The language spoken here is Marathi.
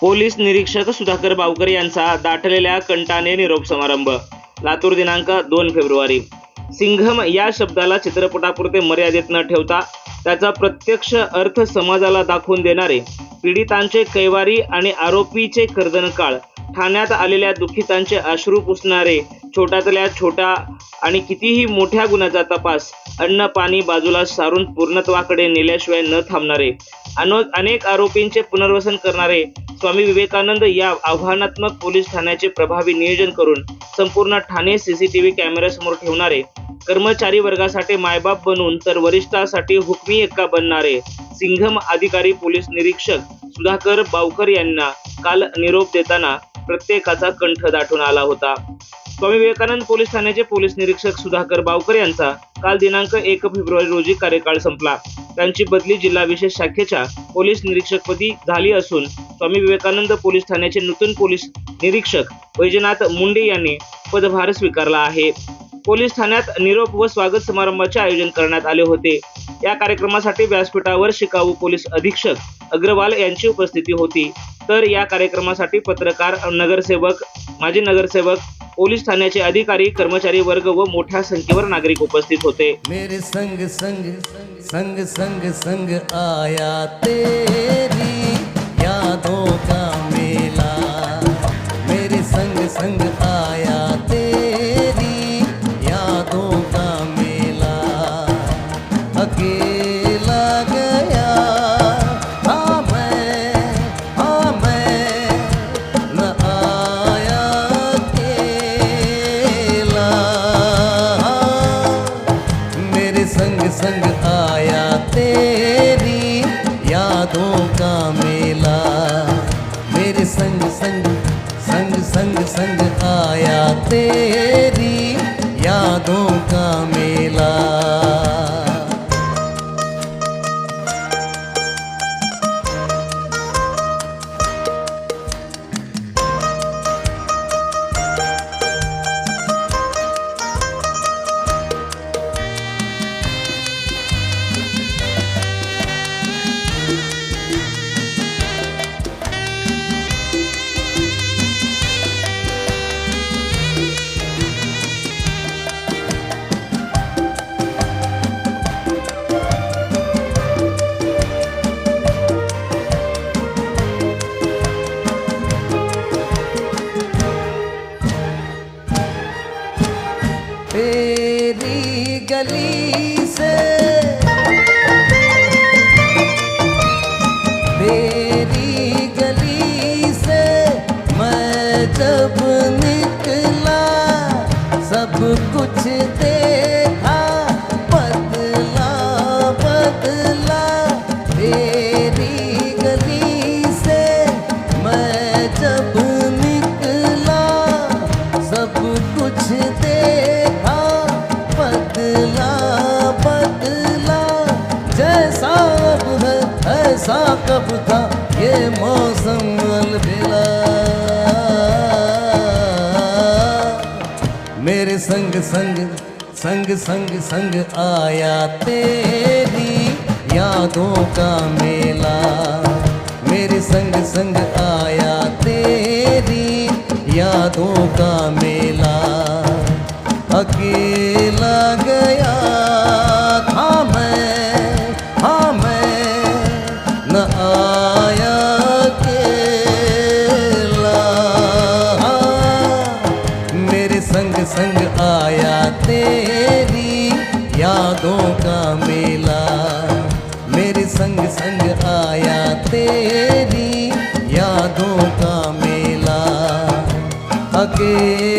पोलीस निरीक्षक सुधाकर बावकर यांचा दाटलेल्या कंटाने निरोप समारंभ. लातूर दिनांक दोन फेब्रुवारी. सिंघम या शब्दाला चित्रपटापुरते मर्यादित न ठेवता त्याचा प्रत्यक्ष अर्थ समाजाला दाखवून देणारे पीडितांचे कैवारी आणि आरोपीचे कर्दनकाळ ठाण्यात आलेल्या दुःखितांचे अश्रू पुसणारे छोट्यातल्या छोट्या आणि कितीही मोठ्या गुन्ह्याचा तपास अन्न पाणी बाजूला सारून पूर्णत्वाकडे नेल्याशिवाय न थांबणारे अनेक आरोपींचे पुनर्वसन करणारे स्वामी विवेकानंद या आव्हानात्मक पोलीस ठाण्याचे प्रभावी नियोजन करून संपूर्ण ठाणे सीसीटीव्ही कॅमेऱ्यासमोर ठेवणारे कर्मचारी वर्गासाठी मायबाप बनून तर वरिष्ठासाठी हुकमी एक्का बनणारे सिंघम अधिकारी पोलीस निरीक्षक सुधाकर बावकर यांना काल निरोप देताना प्रत्येकाचा कंठ दाटून आला होता. स्वामी विवेकानंद पोलीस ठाण्याचे पोलीस निरीक्षक सुधाकर बावकर यांचा काल दिनांक एक फेब्रुवारी रोजी कार्यकाळ संपला. त्यांची बदली जिल्हा विशेष शाखेच्या पोलीस निरीक्षकपदी झाली असून स्वामी विवेकानंद पोलीस ठाण्याचे नूतन पोलीस निरीक्षक वैजनाथ मुंडे यांनी पदभार स्वीकारला आहे. पोलीस ठाण्यात निरोप व स्वागत समारंभाचे आयोजन करण्यात आले होते. या कार्यक्रमासाठी व्यासपीठावर शिकाऊ पोलीस अधीक्षक अग्रवाल यांची उपस्थिती होती. तर या कार्यक्रमासाठी पत्रकार नगरसेवक माजी नगरसेवक पोलीस ठाण्याचे अधिकारी कर्मचारी वर्ग व मोठ्या संख्येवर नागरिक उपस्थित होते. मेरे संग संग संग संग संग आया तेरी यादों का मेला। मेरे संग संग आया तेरी यादों का मेला। अकेला यादों का मेला? मेरे संग संग संग संग संग आया तेरी यादों का मेला। गली से। तेरी गली से मैं जब निकला सब कुछ देखा बदला बदला तेरी गली से मैं जब निकला सब कुछ देखा। ऐसा कब था ये मौसम अलबेला। मेरे संग संग संग संग संग आया तेरी यादों का मेला। मेरे संग संग आया तेरी यादों का मेला। अकेले न आया अकेला मेरे संग संग आया तेरी यादों का मेला। मेरे संग संग आया तेरी यादों का मेला। अकेला